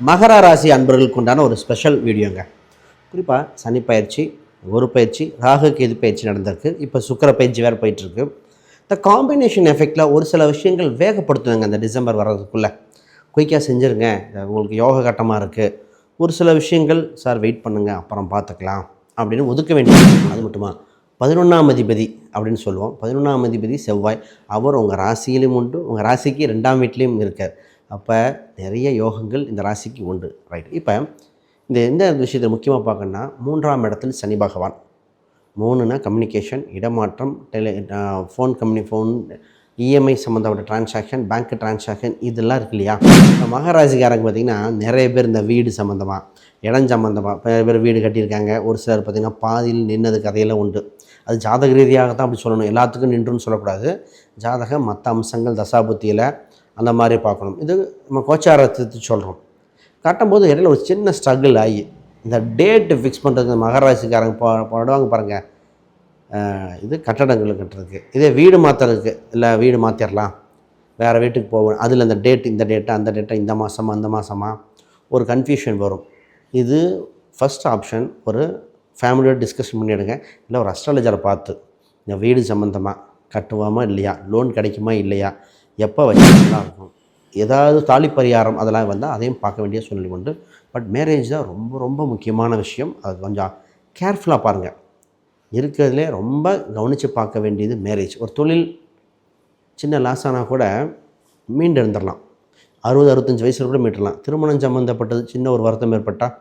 மகர ராசி அன்பர்களுக்கு உண்டான ஒரு ஸ்பெஷல் வீடியோங்க குறிப்பாக சனி பயிற்சி ஒரு பயிற்சி ராகு கேது பயிற்சி நடந்திருக்கு. இப்போ சுக்கர பயிற்சி வேறு போயிட்டுருக்கு. இந்த காம்பினேஷன் எஃபெக்டில் ஒரு சில விஷயங்கள் வேகப்படுத்துவாங்க அந்த டிசம்பர் வர்றதுக்குள்ளே. குயிக்காக செஞ்சுருங்க. உங்களுக்கு யோக கட்டமாக இருக்குது ஒரு சில விஷயங்கள் சார் வெயிட் பண்ணுங்கள் அப்புறம் பார்த்துக்கலாம் அப்படின்னு ஒதுக்க வேண்டிய அது மட்டுமா? பதினொன்றாம் அதிபதி அப்படின்னு சொல்லுவோம். பதினொன்றாம் அதிபதி செவ்வாய். அவர் உங்கள் ராசியிலும் உண்டு. உங்கள் ராசிக்கு ரெண்டாம் வீட்லேயும் இருக்கார். அப்போ நிறைய யோகங்கள் இந்த ராசிக்கு உண்டு. ரைட் இப்போ இந்த எந்த விஷயத்தை முக்கியமாக பார்க்கணுன்னா மூன்றாம் இடத்தில் சனி பகவான். மூணுனா கம்யூனிகேஷன் இடமாற்றம் டெலி ஃபோன் கம்யூனி ஃபோன் இஎம்ஐ சம்மந்தப்பட்ட டிரான்சாக்ஷன் பேங்க் டிரான்சாக்ஷன் இதெல்லாம் இருக்கு இல்லையா? இப்போ மகாராசிக்காரங்க பார்த்திங்கன்னா நிறைய பேர் இந்த வீடு சம்மந்தமாக இடம் சம்மந்தமாக நிறைய பேர் வீடு கட்டியிருக்காங்க. ஒரு சிலர் பார்த்திங்கன்னா பாதியில் நின்னது கதையெல்லாம் உண்டு. அது ஜாதக ரீதியாக தான் அப்படி சொல்லணும். எல்லாத்துக்கும் நின்றுன்னு சொல்லக்கூடாது. ஜாதகம் மற்ற அம்சங்கள் தசாபுத்தியில் அந்த மாதிரி பார்க்கணும். இது நம்ம கோச்சாரத்தை சொல்கிறோம் காட்டும்போது இடையில ஒரு சின்ன ஸ்ட்ரகிள் ஆகி இந்த டேட்டு ஃபிக்ஸ் பண்ணுறது மகராசிக்காரங்க போடுவாங்க பாருங்கள் இது கட்டடங்கள் கட்டுறதுக்கு. இதே வீடு மாற்றுறதுக்கு இல்லை வீடு மாற்றிடலாம் வேறு வீட்டுக்கு போகணும் அதில் இந்த டேட் இந்த டேட்டை அந்த டேட்டை இந்த மாதமாக அந்த மாதமா ஒரு கன்ஃபியூஷன் வரும். இது ஃபஸ்ட் ஆப்ஷன் ஒரு ஃபேமிலியோட டிஸ்கஷன் பண்ணிவிடுங்க இல்லை ஒரு அஸ்ட்ராலஜரை பார்த்து இந்த வீடு சம்மந்தமாக கட்டுவோமா இல்லையா? லோன் கிடைக்குமா இல்லையா? எப்போ வச்சுக்கலாம் இருக்கும். ஏதாவது தாலி பரிகாரம் அதெல்லாம் வந்தால் அதையும் பார்க்க வேண்டிய சூழ்நிலை உண்டு. பட் மேரேஜ் தான் ரொம்ப ரொம்ப முக்கியமான விஷயம். அது கொஞ்சம் கேர்ஃபுல்லாக பாருங்கள் இருக்கிறதுலே ரொம்ப கவனித்து பார்க்க வேண்டியது மேரேஜ் ஒரு தொழில் சின்ன லாஸ் ஆனால் கூட மீண்டு இருந்துடலாம் அறுபது அறுபத்தஞ்சு வயசில் கூட மீட்டலாம் திருமணம் சம்மந்தப்பட்டது சின்ன ஒரு வருத்தம் ஏற்பட்டால்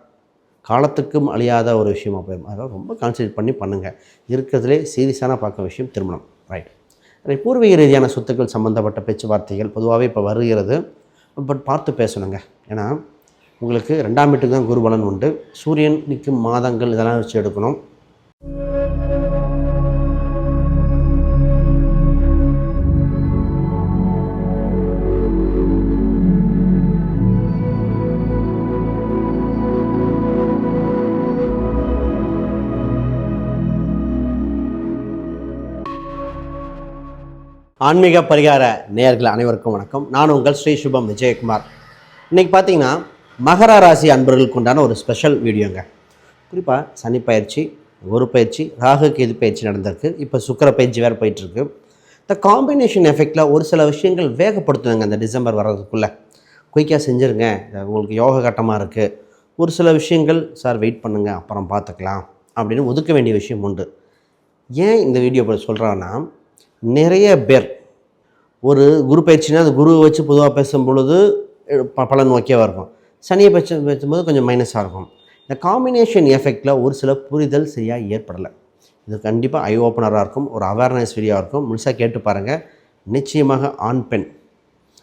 காலத்துக்கும் அழியாத ஒரு விஷயமாக போயிடும். அதெல்லாம் ரொம்ப கான்சன்ட்ரேட் பண்ணி பண்ணுங்கள் இருக்கிறதுலே சீரியஸான பார்க்க விஷயம் திருமணம். ரைட் ரைட் பூர்வீக ரீதியான சொத்துக்கள் சம்மந்தப்பட்ட பேச்சுவார்த்தைகள் பொதுவாகவே இப்போ வருகிறது. பட் பார்த்து பேசணுங்க. ஏன்னா உங்களுக்கு ரெண்டாம் வீட்டுக்கு தான் குருபலன் உண்டு. சூரியன் நிற்கும் மாதங்கள் இதெல்லாம் வச்சு எடுக்கணும். ஆன்மீக பரிகார நேயர்கள் அனைவருக்கும் வணக்கம். நான் உங்கள் ஸ்ரீ சுபம் விஜயகுமார். இன்றைக்கி பார்த்தீங்கன்னா மகர ராசி அன்பர்களுக்கு உண்டான ஒரு ஸ்பெஷல் வீடியோங்க. குறிப்பாக சனி பயிற்சி ஒரு பயிற்சி ராகு கேது பயிற்சி நடந்திருக்கு. இப்போ சுக்கர பயிற்சி வேறு போயிட்டுருக்கு. இந்த காம்பினேஷன் எஃபெக்டில் ஒரு சில விஷயங்கள் வேகப்படுத்துவாங்க அந்த டிசம்பர் வர்றதுக்குள்ளே. குயிக்காக செஞ்சுருங்க. உங்களுக்கு யோக கட்டமாக இருக்குது ஒரு சில விஷயங்கள் சார் வெயிட் பண்ணுங்கள் அப்புறம் பார்த்துக்கலாம் அப்படின்னு ஒதுக்க வேண்டிய விஷயம் உண்டு. ஏன் இந்த வீடியோ சொல்கிறேன்னா நிறைய பேர் ஒரு குரு பயிற்சினா அந்த குருவை வச்சு பொதுவாக பேசும் பொழுது பலன் ஓகேவாக இருக்கும் சனியை பட்ச பேசும்போது கொஞ்சம் மைனஸாக இருக்கும். இந்த காம்பினேஷன் எஃபெக்டில் ஒரு சில புரிதல் சரியாக ஏற்படலை. இது கண்டிப்பாக ஐ ஓப்பனராக இருக்கும் ஒரு அவேர்னஸ் வீடியோவாக இருக்கும். முழுசாக கேட்டு பாருங்கள் நிச்சயமாக ஆண் பெண்.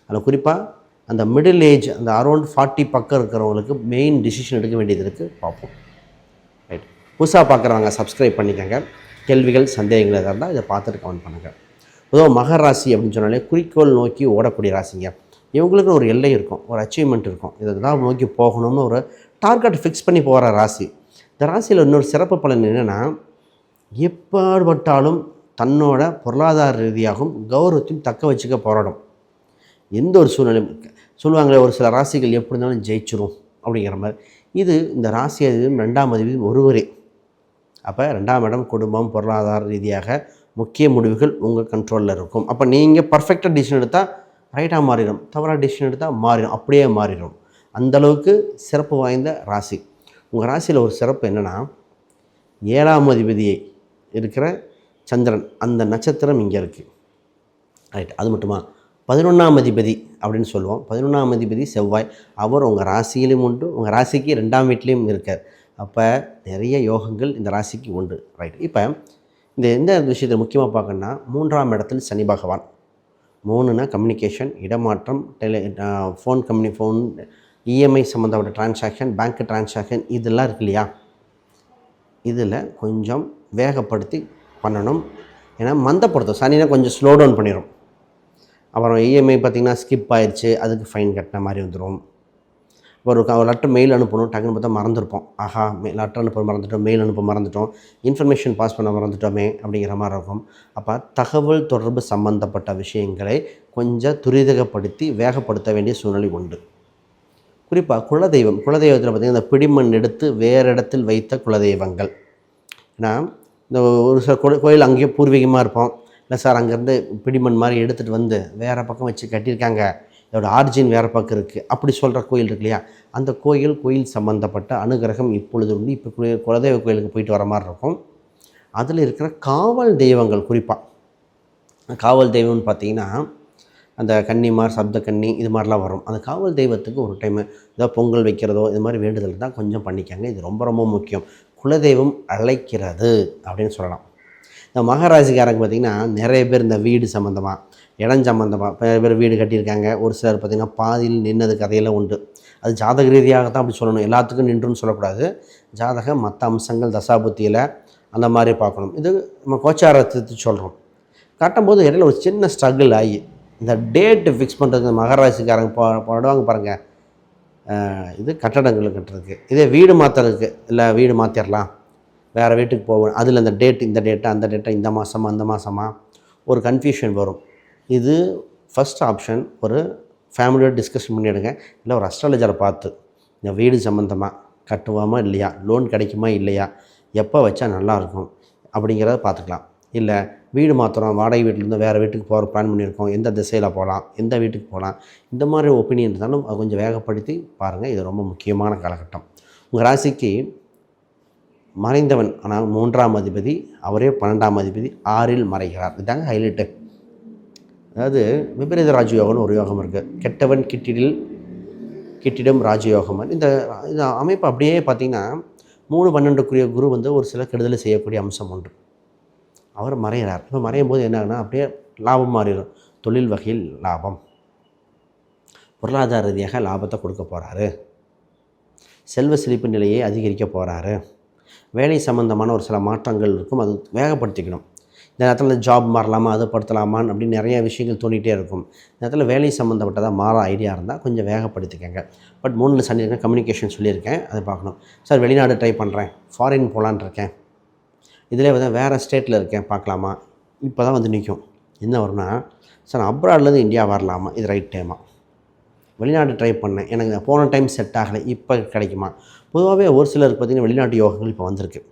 அதில் குறிப்பாக அந்த மிடில் ஏஜ் அந்த அரௌண்ட் ஃபார்ட்டி பக்கம் இருக்கிறவங்களுக்கு மெயின் டிசிஷன் எடுக்க வேண்டியது இருக்குது பார்ப்போம். ரைட் புதுசாக பார்க்குறவங்க சப்ஸ்கிரைப் பண்ணிக்கோங்க. கேள்விகள் சந்தேகங்கள் எதாக இருந்தால் இதை பார்த்துட்டு கமெண்ட் பண்ணுங்கள் பொதுவாக மகர ராசி அப்படின்னு சொன்னாலே குறிக்கோள் நோக்கி ஓடக்கூடிய ராசிங்க. இவங்களுக்கு ஒரு எல்லை இருக்கும் ஒரு அச்சீவ்மெண்ட் இருக்கும். இதெல்லாம் நோக்கி போகணும்னு ஒரு டார்கெட் ஃபிக்ஸ் பண்ணி போகிற ராசி. இந்த ராசியில் இன்னொரு சிறப்பு பலன் என்னென்னா எப்பாடுபட்டாலும் தன்னோட பொருளாதார ரீதியாகவும் கௌரவத்தையும் தக்க வச்சுக்க போராடும். எந்த ஒரு சூழ்நிலையும் சொல்லுவாங்களே ஒரு சில ராசிகள் எப்படி இருந்தாலும் ஜெயிச்சிரும் அப்படிங்கிற மாதிரி. இது இந்த ராசி அதிபதியும் ரெண்டாம் அதிபதியும் ஒருவரே. அப்போ ரெண்டாம் இடம் குடும்பம் பொருளாதார ரீதியாக முக்கிய முடிவுகள் உங்கள் கண்ட்ரோலில் இருக்கும். அப்போ நீங்கள் பர்ஃபெக்டாக டிசிஷன் எடுத்தால் ரைட்டாக மாறிடும். தவறாக டிசிஷன் எடுத்தால் மாறிடும். அப்படியே மாறிடும். அந்த அளவுக்கு சிறப்பு வாய்ந்த ராசி. உங்கள் ராசியில் ஒரு சிறப்பு என்னென்னா ஏழாம் அதிபதியை இருக்கிற சந்திரன் அந்த நட்சத்திரம் இங்கே இருக்குது ரைட் அது மட்டுமா? பதினொன்றாம் அதிபதி அப்படின்னு சொல்லுவோம். பதினொன்றாம் அதிபதி செவ்வாய். அவர் உங்கள் ராசியிலும் உண்டு. உங்கள் ராசிக்கு ரெண்டாம் வீட்லேயும் இருக்கார். அப்போ நிறைய யோகங்கள் இந்த ராசிக்கு உண்டு. ரைட் இப்போ இந்த எந்த விஷயத்தை முக்கியமாக பார்க்கணுன்னா மூன்றாம் இடத்தில் சனி பகவான். மூணுனா கம்யூனிகேஷன் இடமாற்றம் டெலி ஃபோன் கம்யூனி ஃபோன் இஎம்ஐ சம்மந்தப்பட்ட டிரான்சாக்ஷன் பேங்க் டிரான்சாக்ஷன் இதெல்லாம் இருக்கு இல்லையா? இதில் கொஞ்சம் வேகப்படுத்தி பண்ணணும். ஏன்னா மந்தப்படுத்தும். சனினா கொஞ்சம் ஸ்லோ டவுன் பண்ணிடும் அப்புறம் இஎம்ஐ பார்த்திங்கன்னா ஸ்கிப் ஆயிடுச்சு அதுக்கு ஃபைன் கட்டின மாதிரி வந்துடும் ஒரு ஒரு லெட்டர் மெயில் அனுப்பணும் டக்குன்னு பார்த்தா மறந்துருப்போம். ஆஹா மெ லெட்டர் அனுப்ப மறந்துட்டோம் மெயில் அனுப்ப மறந்துட்டோம் இன்ஃபர்மேஷன் பாஸ் பண்ண மறந்துட்டோமே அப்படிங்கிற மாதிரி இருக்கும். அப்போ தகவல் தொடர்பு சம்பந்தப்பட்ட விஷயங்களை கொஞ்சம் துரிதகப்படுத்தி வேகப்படுத்த வேண்டிய சூழ்நிலை உண்டு. குறிப்பாக குலதெய்வம் குலதெய்வத்தில் பார்த்திங்கன்னா இந்த பிடிமண் எடுத்து வேறு இடத்தில் வைத்த குலதெய்வங்கள். ஏன்னா இந்த ஒரு சில கோயில் அங்கேயே பூர்வீகமாக இருப்போம். இல்லை சார் அங்கேருந்து பிடிமண் மாதிரி எடுத்துகிட்டு வந்து வேறு பக்கம் வச்சு கட்டியிருக்காங்க. இதோட ஆர்ஜின் வேறு பக்கம் இருக்குது அப்படி சொல்கிற கோயில் இருக்கு இல்லையா? அந்த கோயில் கோயில் சம்மந்தப்பட்ட அனுகிரகம் இப்பொழுது உண்டு. இப்போ குலதெய்வ கோயிலுக்கு போயிட்டு வர மாதிரி இருக்கும். அதில் இருக்கிற காவல் தெய்வங்கள் குறிப்பாக காவல் தெய்வம்னு பார்த்தீங்கன்னா அந்த கன்னிமார் சப்த கன்னி இது மாதிரிலாம் வரும். அந்த காவல் தெய்வத்துக்கு ஒரு டைம் ஏதோ பொங்கல் வைக்கிறதோ இது மாதிரி வேண்டுதல் தான் கொஞ்சம் பண்ணிக்காங்க. இது ரொம்ப ரொம்ப முக்கியம். குலதெய்வம் அழைக்கிறது அப்படின்னு சொல்லலாம். இந்த மகாராசிக்காரங்க பார்த்திங்கன்னா நிறைய பேர் இந்த வீடு சம்மந்தமாக இடம் சம்மந்தமாக பேர் வீடு கட்டியிருக்காங்க. ஒரு சிலர் பார்த்திங்கன்னா பாதியில் நின்னது கதையெல்லாம் உண்டு. அது ஜாதக ரீதியாக தான் அப்படி சொல்லணும். எல்லாத்துக்கும் நின்றுன்னு சொல்லக்கூடாது. ஜாதகம் மற்ற அம்சங்கள் தசாபுத்தியில் அந்த மாதிரி பார்க்கணும். இது நம்ம கோச்சாரத்தை சொல்கிறோம் கட்டும்போது இடையில ஒரு சின்ன ஸ்ட்ரகிள் ஆகி இந்த டேட்டு ஃபிக்ஸ் பண்ணுறதுக்கு மகராசிக்காரங்க போடுவாங்க பாருங்கள் இது கட்டடங்கள் கட்டுறதுக்கு. இதே வீடு மாற்றுறதுக்கு இல்லை வீடு மாற்றிடலாம் வேறு வீட்டுக்கு போகணும். அதில் இந்த டேட் இந்த டேட்டை அந்த டேட்டை இந்த மாதமாக அந்த மாதமாக ஒரு கன்ஃபியூஷன் வரும். இது ஃபஸ்ட் ஆப்ஷன் ஒரு ஃபேமிலியோட டிஸ்கஷன் பண்ணிவிடுங்க இல்லை ஒரு அஸ்ட்ராலஜரை பார்த்து இந்த வீடு சம்மந்தமாக கட்டுவோமா இல்லையா? லோன் கிடைக்குமா இல்லையா? எப்போ வச்சா நல்லாயிருக்கும் அப்படிங்கிறத பார்த்துக்கலாம். இல்லை வீடு மாற்றுறோம் வாடகை வீட்டிலேருந்து வேறு வீட்டுக்கு போகிற பிளான் பண்ணியிருக்கோம் எந்த திசையில் போகலாம் எந்த வீட்டுக்கு போகலாம் இந்த மாதிரி ஒப்பீனியன் இருந்தாலும் அது கொஞ்சம் வேகப்படுத்தி பாருங்கள் இது ரொம்ப முக்கியமான காலகட்டம். உங்கள் ராசிக்கு மறைந்தவன் ஆனால் மூன்றாம் அதிபதி அவரே பன்னெண்டாம் அதிபதி ஆறில் மறைகிறார். இதாங்க ஹைலைட்டு அதாவது விபரீத ராஜயோகம்னு ஒரு யோகம் இருக்குது கெட்டவன் கிட்டிடில் கிட்டிடம் ராஜயோகம் இந்த இந்த அமைப்பு அப்படியே பார்த்திங்கன்னா மூணு பன்னெண்டுக்குரிய குரு வந்து ஒரு சில கெடுதலை செய்யக்கூடிய அம்சம் உண்டு அவர் மறைகிறார் இப்போ மறையும் போது என்ன அப்படியே லாபம் மாறிடும். தொழில் வகையில் லாபம். பொருளாதார ரீதியாக லாபத்தை கொடுக்க போகிறாரு செல்வ செழிப்பு நிலையை அதிகரிக்க போகிறாரு வேலை சம்மந்தமான ஒரு சில மாற்றங்கள் இருக்கும். அது வேகப்படுத்திக்கணும். இந்த நேரத்தில் ஜாப் மாறலாமா அது படுத்தலாமான்னு அப்படின்னு நிறைய விஷயங்கள் தோண்டிகிட்டே இருக்கும். இந்த நேரத்தில் வேலை சம்மந்தப்பட்டதாக மாற ஐடியா இருந்தால் கொஞ்சம் வேகப்படுத்திக்கங்க. பட் மூணில் சனி இருக்கேன் கம்யூனிகேஷன் சொல்லியிருக்கேன் அதை பார்க்கணும். சார் வெளிநாடு ட்ரை பண்ணுறேன் ஃபாரின் போகலான் இருக்கேன். இதில் வந்து வேறு ஸ்டேட்டில் இருக்கேன் பார்க்கலாமா? இப்போ தான் வந்து நிற்கும் என்ன வரும்னா சார் அப்ராட்லேருந்து இந்தியா வரலாமா? இது ரைட் டைமா வெளிநாடு ட்ரை பண்ணேன் எனக்கு போன டைம் செட் ஆகலை இப்போ கிடைக்குமா? பொதுவாகவே ஒரு சிலருக்கு பார்த்திங்கன்னா வெளிநாட்டு யோகங்கள் இப்போ வந்திருக்கு.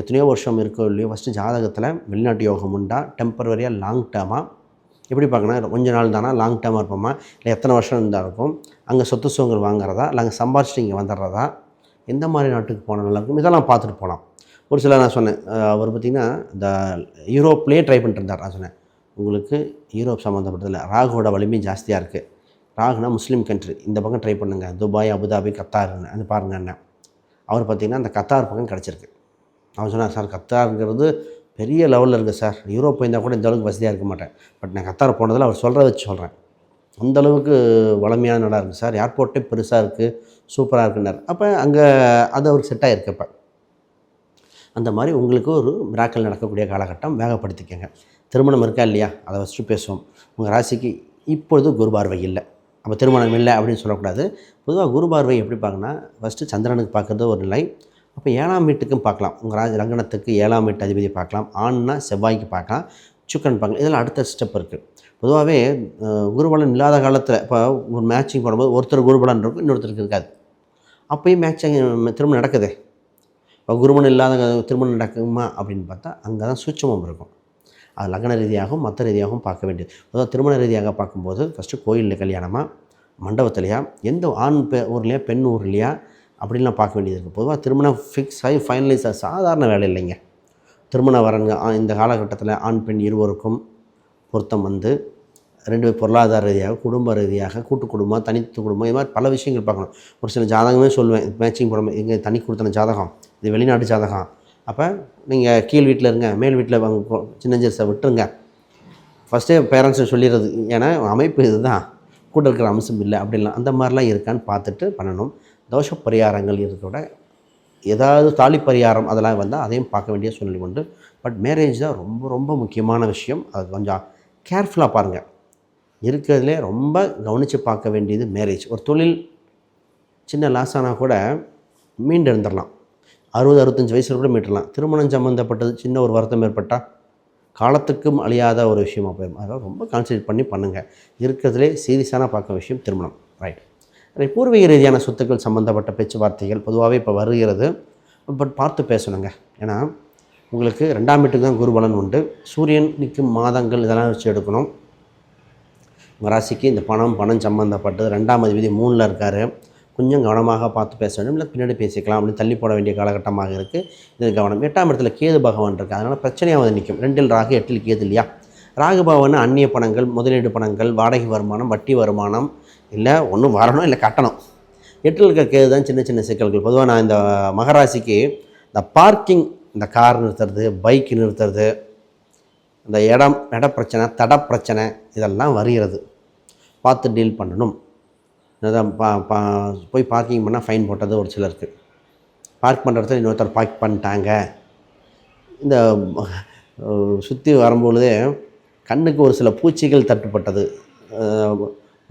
எத்தனையோ வருஷம் இருக்கோ இல்லையோ ஃபஸ்ட்டு ஜாதகத்தில் வெளிநாட்டு யோகம் உண்டா? டெம்பரவரியாக லாங் டேர்மாக எப்படி பார்க்கணும் கொஞ்ச நாள் தானா? லாங் டேர்மாக இருப்போமா? இல்லை எத்தனை வருஷம் இருந்தால் இருக்கும்? அங்கே சொத்து சுகங்கள் வாங்குறதா? இல்லை அங்கே சம்பாரிச்சிட்டு இங்கே வந்துடுறதா? எந்த மாதிரி நாட்டுக்கு போனால் நல்லாயிருக்கும் இதெல்லாம் பார்த்துட்டு போகலாம் ஒரு சில நான் சொன்னேன் அவர் பார்த்திங்கன்னா இந்த யூரோப்லேயே ட்ரை பண்ணிட்டு இருந்தார். நான் சொன்னேன் உங்களுக்கு யூரோப் சம்மந்தப்பட்டதில் ராகுவோட வலிமை ஜாஸ்தியாக இருக்குது ராகுனா முஸ்லீம் கண்ட்ரி இந்த பக்கம் ட்ரை பண்ணுங்கள் துபாய் அபுதாபி கத்தார்னு அது பாருங்க என்ன அவர் பார்த்திங்கன்னா அந்த கத்தார் பக்கம் கிடச்சிருக்கு. அவன் சொன்னான் சார் கத்தாருங்கிறது பெரிய லெவலில் இருக்குது சார். யூரோப் போயிருந்தால் கூட இந்த அளவுக்கு வசதியாக இருக்க மாட்டேன். பட் நான் கத்தார் போனதில் அவர் சொல்கிறத வச்சு சொல்கிறேன் அந்தளவுக்கு வளமையான நாடாக இருக்குது சார். ஏர்போர்ட்டே பெருசாக இருக்குது சூப்பராக இருக்குன்னார். அப்போ அங்கே அது அவருக்கு செட் ஆகிருக்கு இப்போ அந்த மாதிரி உங்களுக்கு ஒரு மிராக்கள் நடக்கக்கூடிய காலகட்டம் வேகப்படுத்திக்கங்க. திருமணம் இருக்கா இல்லையா? அதை ஃபஸ்ட்டு பேசுவோம். உங்கள் ராசிக்கு இப்பொழுது குரு பார்வை இல்லை. அப்போ திருமணம் இல்லை அப்படின்னு சொல்லக்கூடாது. பொதுவாக குரு பார்வை எப்படி பார்க்கணும்னா ஃபஸ்ட்டு சந்திரனுக்கு பார்க்குறது ஒரு நிலை அப்போ ஏழாம் வீட்டுக்கும் பார்க்கலாம். உங்கள் ராஜ லக்னத்துக்கு ஏழாம் வீட்டு அதிபதி பார்க்கலாம். ஆண்னா செவ்வாய்க்கு பார்க்கலாம். சுக்கன் பார்க்கலாம். இதெல்லாம் அடுத்த ஸ்டெப் இருக்குது பொதுவாகவே குருபலன் இல்லாத காலத்தில் இப்போ ஒரு மேட்சிங் போடும்போது ஒருத்தர் குருபலன் இருக்கும் இன்னொருத்தருக்கு இருக்காது. அப்போயும் மேட்சிங் திருமணம் நடக்குதே. இப்போ குருமன் இல்லாத திருமணம் நடக்குமா அப்படின்னு பார்த்தா அங்கே தான் சூட்சமம் இருக்கும். அது லக்ன ரீதியாகவும் மற்ற ரீதியாகவும் பார்க்க வேண்டியது. அதாவது திருமண ரீதியாக பார்க்கும்போது ஃபஸ்ட்டு கோயிலில் கல்யாணமாக மண்டபத்துலையா எந்த ஆண் பெ ஊர்லையா பெண் ஊர்லையா அப்படின்லாம் பார்க்க வேண்டியது இருக்குது. பொதுவாக திருமணம் ஃபிக்ஸ் ஆகி ஃபைனலைஸ் சாதாரண வேலை இல்லைங்க. திருமண வரங்க ஆ- இந்த காலகட்டத்தில் ஆண் பெண் இருவருக்கும் பொருத்தம் வந்து ரெண்டு பேர் பொருளாதார ரீதியாக குடும்ப ரீதியாக கூட்டு குடும்பம் தனித்து குடும்பம் இது மாதிரி பல விஷயங்கள் பார்க்கணும். ஒரு சில ஜாதகமே சொல்லுவேன் மேட்சிங் போடாமல் இங்கே தனி கொடுத்தன ஜாதகம் இது வெளிநாட்டு ஜாதகம். அப்போ நீங்கள் கீழ் வீட்டில் இருங்க மேல் வீட்டில் சின்னஞ்சரிசை விட்டுருங்க. ஃபஸ்ட்டே பேரண்ட்ஸை சொல்லிடுறது ஏன்னா அமைப்பு இதுதான். கூட இருக்கிற அம்சம் இல்லை அப்படின்லாம் அந்த மாதிரிலாம் இருக்கான்னு பார்த்துட்டு பண்ணணும். தோஷ பரிகாரங்கள் இருக்கிறோட ஏதாவது தாலி பரிகாரம் அதெல்லாம் வந்தால் அதையும் பார்க்க வேண்டிய சூழ்நிலை உண்டு. பட் மேரேஜ் தான் ரொம்ப ரொம்ப முக்கியமான விஷயம். அது கொஞ்சம் கேர்ஃபுல்லாக பாருங்கள் இருக்கிறதுலே ரொம்ப கவனித்து பார்க்க வேண்டியது மேரேஜ். ஒரு தொழில் சின்ன லாஸ் ஆனால் கூட மீண்டு எழுந்துடலாம். அறுபது அறுபத்தஞ்சு வயசில் கூட மீட்டலாம். திருமணம் சம்மந்தப்பட்டது சின்ன ஒரு வருத்தம் ஏற்பட்டால் காலத்துக்கும் அழியாத ஒரு விஷயமாக போயிடும். அதெல்லாம் ரொம்ப கான்சன்ட்ரேட் பண்ணி பண்ணுங்கள் இருக்கிறதுலே சீரியஸான பார்க்க விஷயம் திருமணம். ரைட் பூர்வீக ரீதியான சொத்துக்கள் சம்மந்தப்பட்ட பேச்சுவார்த்தைகள் பொதுவாகவே இப்போ வருகிறது. பட் பார்த்து பேசணுங்க. ஏன்னா உங்களுக்கு ரெண்டாம் வீட்டுக்கு தான் குருபலன் உண்டு. சூரியன் நிற்கும் மாதங்கள் இதெல்லாம் வச்சு எடுக்கணும். ராசிக்கு இந்த பணம் பணம் சம்மந்தப்பட்டது ரெண்டாம் அதிபதி மூணில் இருக்கார். கொஞ்சம் கவனமாக பார்த்து பேச வேண்டும். இல்லை பின்னாடி பேசிக்கலாம். அப்படின்னு தள்ளி போட வேண்டிய காலகட்டமாக இருக்குது இது கவனம். எட்டாம் இடத்துல கேது பகவான் இருக்குது அதனால் பிரச்சனையாக வந்து நிற்கும் ரெண்டில் ராகு எட்டில் கேது இல்லையா? ராகு பகவான் அந்நிய பணங்கள் முதலீடு பணங்கள் வாடகை வருமானம் வட்டி வருமானம் இல்லை ஒன்றும் வரணும் இல்லை கட்டணும். எட்டில் இருக்க கேது தான் சின்ன சின்ன சிக்கல்கள். பொதுவாக நான் இந்த மகராசிக்கு இந்த பார்க்கிங் இந்த கார் நிறுத்துறது பைக் நிறுத்துறது இந்த இடம் இட பிரச்சனை தட பிரச்சனை இதெல்லாம் வருகிறது. பார்த்து டீல் பண்ணணும். பா பா போய் பார்க்கிங் பண்ணால் ஃபைன் போட்டது ஒரு சிலருக்கு. பார்க் பண்ணுற இடத்துல இன்னொருத்தர் பார்க் பண்ணிட்டாங்க. இந்த சுற்றி வரும்பொழுதே கண்ணுக்கு ஒரு சில பூச்சிகள் தட்டுப்பட்டது.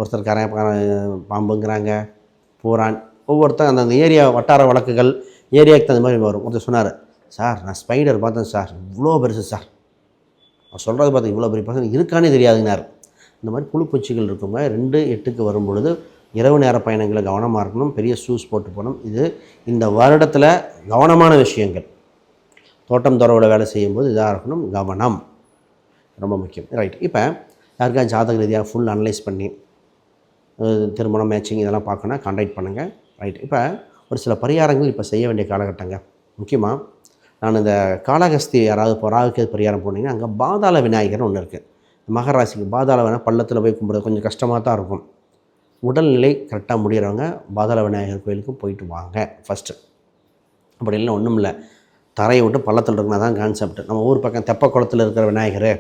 ஒருத்தர் கரைய பாம்புங்கிறாங்க பூரான். ஒவ்வொருத்தர் அந்தந்த ஏரியா வட்டார வழக்குகள் ஏரியாவுக்கு தகுந்த மாதிரி வரும். ஒருத்தர் சொன்னார் சார் நான் ஸ்பைடர் பார்த்தேன் சார். இவ்வளோ பெருசு சார். அவர் சொல்கிறது பார்த்தா இவ்வளோ பெரிய பசங்க இருக்கானே தெரியாதுனார் இந்த மாதிரி புழு பூச்சிகள் இருக்குங்க. ரெண்டு எட்டுக்கு வரும் பொழுது இரவு நேர பயணங்களை கவனமாக இருக்கணும். பெரிய ஷூஸ் போட்டு போகணும். இது இந்த வருடத்தில் கவனமான விஷயங்கள். தோட்டம் துறவில் வேலை செய்யும்போது இதாக இருக்கணும். கவனம். ரொம்ப முக்கியம். ரைட். இப்போ யாருக்கா ஜாதக ரீதியாக ஃபுல் அனலைஸ் பண்ணி திருமணம் மேட்சிங் இதெல்லாம் பார்க்கணும் கான்டாக்ட் பண்ணுங்கள் ரைட் இப்போ ஒரு சில பரிகாரங்கள் இப்போ செய்ய வேண்டிய காலகட்டங்க. முக்கியமாக நான் இந்த காளகஸ்தி யாராவது பொறாவுக்கு பரிகாரம் போனீங்கன்னா அங்கே பாதாள விநாயகர்னு ஒன்று இருக்குது மகராசிக்கு பாதாள விநாயகர் பள்ளத்தில் போய் கும்பிட்றது கொஞ்சம் கஷ்டமாக தான் இருக்கும். உடல்நிலை கரெக்டாக முடிகிறவங்க பாதாள விநாயகர் கோயிலுக்கு போயிட்டு வாங்க ஃபஸ்ட்டு அப்படி இல்லை ஒன்றும் இல்லை. தரையை விட்டு பள்ளத்தில் இருக்கணும் தான் கான்செப்ட் நம்ம ஊர் பக்கம் தெப்ப குளத்தில் இருக்கிற விநாயகர்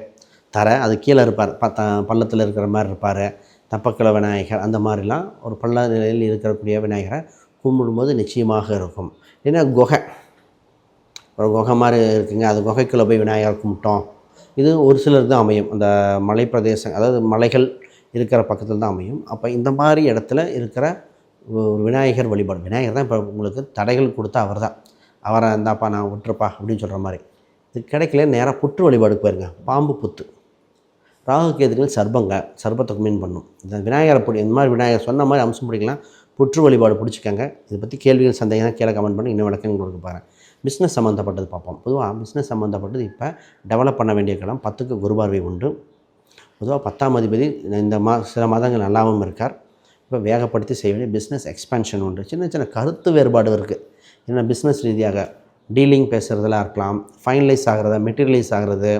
தரை அது கீழே இருப்பார். ப த- பள்ளத்தில் இருக்கிற மாதிரி இருப்பார். தப்பக்கல விநாயகர் அந்த மாதிரிலாம் ஒரு பள்ள நிலையில் இருக்கக்கூடிய விநாயகரை கும்பிடும்போது நிச்சயமாக இருக்கும். ஏன்னா குகை. ஒரு குகை மாதிரி இருக்குங்க. அது குகைக்குள்ளே போய் விநாயகர் கும்பிட்டோம். இது ஒரு சிலர் தான் அமையும். அந்த மலை பிரதேசம் அதாவது மலைகள் இருக்கிற பக்கத்தில் தான் அமையும். அப்போ இந்த மாதிரி இடத்துல இருக்கிற ஒரு விநாயகர் வழிபாடு. விநாயகர் தான் இப்போ உங்களுக்கு தடைகள் கொடுத்த அவர் தான். அவரை இந்தாப்பா நான் விட்டுருப்பா அப்படின்னு சொல்கிற மாதிரி. இது கிடைக்கல நேராக புற்று வழிபாடுக்கு போயிருங்க. பாம்பு புத்து. ராகுகேதுகள் சர்பங்க சர்பத்தை மீன் பண்ணும். இந்த விநாயகரை பிடி இந்த மாதிரி விநாயகர் சொன்ன மாதிரி அம்சம் பிடிக்கலாம். புற்று வழிபாடு பிடிச்சிக்கங்க. இதை பற்றி கேள்விகள் சந்தேகம் கீழே கமெண்ட் பண்ணி இன்னும் விளக்கம் கொடுக்க பாருங்க பிஸ்னஸ் சம்மந்தப்பட்டது பார்ப்போம். பொதுவாக பிஸ்னஸ் சம்மந்தப்பட்டது இப்போ டெவலப் பண்ண வேண்டிய காலம் பத்துக்கு குரு பார்வை உண்டு. பொதுவாக பத்தாம் அதிபதி இந்த மா சில மாதங்கள் நல்லாவும் இருக்கார். இப்போ வேகப்படுத்தி செய்ய வேண்டிய பிஸ்னஸ் எக்ஸ்பென்ஷன் உண்டு. சின்ன சின்ன கருத்து வேறுபாடு இருக்குது ஏன்னா பிஸ்னஸ் ரீதியாக டீலிங் பேசுகிறதெல்லாம் இருக்கலாம். ஃபைனலைஸ் ஆகிறது மெட்டீரியலைஸ் ஆகிறது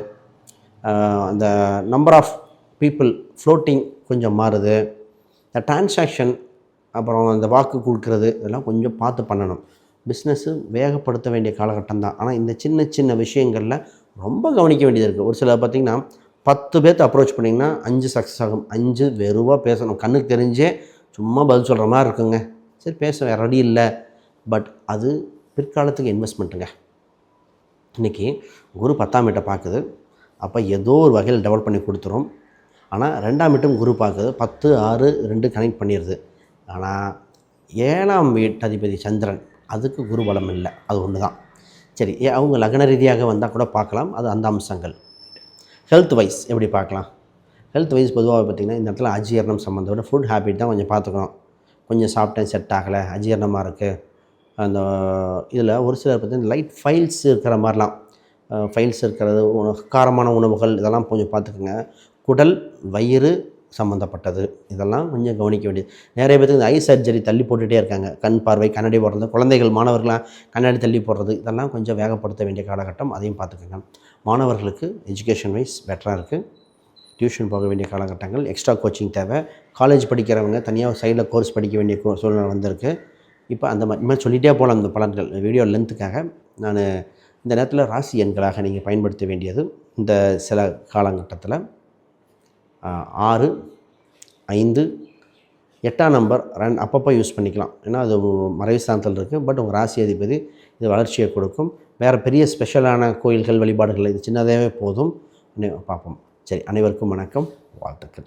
அந்த நம்பர் ஆஃப் பீப்புள் ஃப்ளோட்டிங் கொஞ்சம் மாறுது. இந்த டிரான்சாக்ஷன் அப்புறம் அந்த வாக்கு கொடுக்குறது இதெல்லாம் கொஞ்சம் பார்த்து பண்ணணும். பிஸ்னஸ்ஸு வேகப்படுத்த வேண்டிய காலகட்டம் தான் ஆனால் இந்த சின்ன சின்ன விஷயங்களில் ரொம்ப கவனிக்க வேண்டியது இருக்குது ஒரு சில பார்த்திங்கன்னா பத்து பேர்த்து அப்ரோச் பண்ணிங்கன்னா அஞ்சு சக்ஸஸ் ஆகும். அஞ்சு வெறுவாக பேசணும். கண்ணுக்கு தெரிஞ்சே சும்மா பதில் சொல்கிற மாதிரி இருக்குங்க. சரி பேச ரெடி இல்லை. பட் அது பிற்காலத்துக்கு இன்வெஸ்ட்மெண்ட்டுங்க இன்றைக்கி குரு பத்தாம் வீட்டை பார்க்குது. அப்போ ஏதோ ஒரு வகையில் டெவலப் பண்ணி கொடுத்துரும். ஆனால் ரெண்டாம் வீட்டும் குரு பார்க்குது பத்து ஆறு ரெண்டு கனெக்ட் பண்ணிடுது. ஆனால் ஏழாம் வீட்டதிபதி சந்திரன் அதுக்கு குரு பலம் இல்லை. அது ஒன்று தான் சரி ஏ- அவங்க லக்ன ரீதியாக வந்தால் கூட பார்க்கலாம். அது அந்த அம்சங்கள். ஹெல்த் வைஸ் எப்படி பார்க்கலாம்? ஹெல்த் வைஸ் பொதுவாக பார்த்திங்கன்னா இந்த இடத்துல அஜீரணம் சம்மந்தோட ஃபுட் ஹேபிட் தான் கொஞ்சம் பார்த்துக்கணும். கொஞ்சம் சாப்பிட்டேன் செட் ஆகலை அஜீரணமாக இருக்குது அந்த இதில் ஒரு சிலர் பார்த்தீங்கன்னா லைட் ஃபைல்ஸ் இருக்கிற மாதிரிலாம். ஃபைல்ஸ் இருக்கிறது உணவு காரமான உணவுகள் இதெல்லாம் கொஞ்சம் பார்த்துக்குங்க. குடல் வயிறு சம்மந்தப்பட்டது இதெல்லாம் கொஞ்சம் கவனிக்க வேண்டியது. நிறைய பேருக்கு இந்த ஐ சர்ஜரி தள்ளி போட்டுகிட்டே இருக்காங்க. கண் பார்வை கண்ணாடி போடுறது குழந்தைகள் மாணவர்களாம் கண்ணாடி தள்ளி போடுறது இதெல்லாம் கொஞ்சம் வேகப்படுத்த வேண்டிய காலகட்டம். அதையும் பார்த்துக்கோங்க. மாணவர்களுக்கு எஜுகேஷன் வைஸ் பெட்டராக இருக்குது டியூஷன் போக வேண்டிய காலகட்டங்கள் எக்ஸ்ட்ரா கோச்சிங் தேவை. காலேஜ் படிக்கிறவங்க தனியாக சைடில் கோர்ஸ் படிக்க வேண்டிய கோ- சூழ்நிலை வந்திருக்கு. இப்போ அந்த மாதிரி சொல்லிகிட்டே போகலாம் அந்த பலன்கள். வீடியோ லென்த்துக்காக நான் இந்த நேரத்தில் ராசி எண்களாக நீங்கள் பயன்படுத்த வேண்டியது இந்த சில காலகட்டத்தில் ஆறு ஐந்து எட்டாம் நம்பர் ரன் அப்பப்போ யூஸ் பண்ணிக்கலாம். ஏன்னா அது மறைவு ஸ்தானத்தில் இருக்குது பட் உங்கள் ராசி அதிபதி இது வளர்ச்சியை கொடுக்கும். வேறு பெரிய ஸ்பெஷலான கோயில்கள் வழிபாடுகள் இது சின்னதாகவே போதும். பார்ப்போம். சரி அனைவருக்கும் வணக்கம். வாழ்த்துக்கள்.